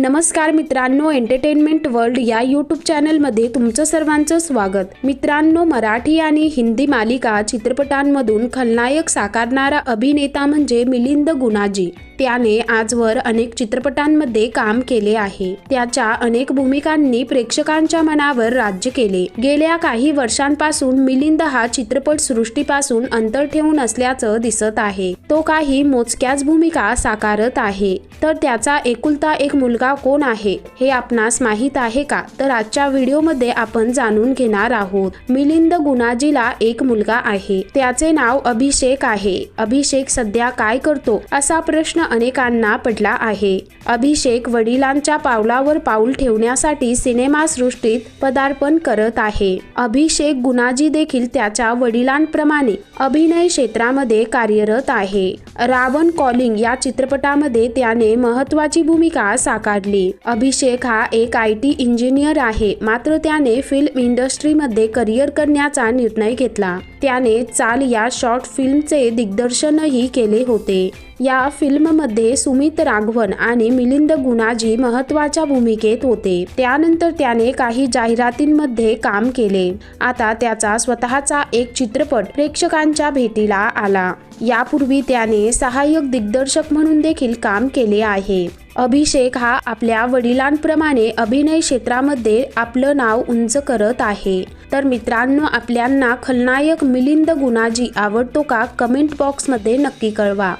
नमस्कार मित्रांनो entertainment world या यूट्यूब चॅनलमध्ये तुमचं सर्वांचं स्वागत. मित्रांनो मराठी आणि हिंदी मालिका चित्रपटांमधून खलनायक साकारणारा अभिनेता म्हणजे मिलिंद गुणाजी. त्याने आजवर अनेक चित्रपटांमध्ये काम केले आहे. त्याच्या अनेक भूमिकांनी प्रेक्षकांच्या मनावर राज्य केले. गेल्या काही वर्षांपासून मिलिंद हा चित्रपट सृष्टीपासून अंतर ठेवून असल्याचं दिसत आहे. तो काही मोजक्याच भूमिका साकारत आहे. तर त्याचा एकुलता एक मुलगा कोण आहे हे आपणास माहीत आहे का? तर आजच्या व्हिडिओमध्ये आपण जाणून घेणार आहोत. मिलिंद गुणाजीला एक मुलगा आहे. त्याचे नाव अभिषेक आहे. अभिषेक सध्या काय करतो असा प्रश्न अनेकांना पडला आहे. अभिषेक वडिलांच्या पावलावर पाऊल ठेवण्यासाठी सिनेमा सृष्टीत पदार्पण करत आहे. अभिषेक गुणाजी देखील त्याच्या वडिलांप्रमाणे अभिनय क्षेत्रामध्ये कार्यरत आहे. रावण कॉलिंग या चित्रपटामध्ये त्याने महत्वाची भूमिका साकारली. अभिषेक हा एक आय टी इंजिनियर आहे. मात्र त्याने फिल्म इंडस्ट्रीमध्ये करिअर करण्याचा निर्णय घेतला. त्याने चाल या शॉर्ट फिल्मचे दिग्दर्शनही केले होते. या फिल्ममध्ये सुमित राघवन आणि मिलिंद गुणाजी महत्त्वाच्या भूमिकेत होते. त्यानंतर त्याने काही जाहिरातींमध्ये काम केले. आता त्याचा स्वतःचा एक चित्रपट प्रेक्षकांच्या भेटीला आला. यापूर्वी त्याने सहाय्यक दिग्दर्शक म्हणून देखील काम केले आहे. अभिषेक हा आपल्या वडिलांप्रमाणे अभिनय क्षेत्रामध्ये आपलं नाव उंच करत आहे. तर मित्रांनो आपल्यांना खलनायक मिलिंद गुणाजी आवडतो का? कमेंट बॉक्समध्ये नक्की कळवा.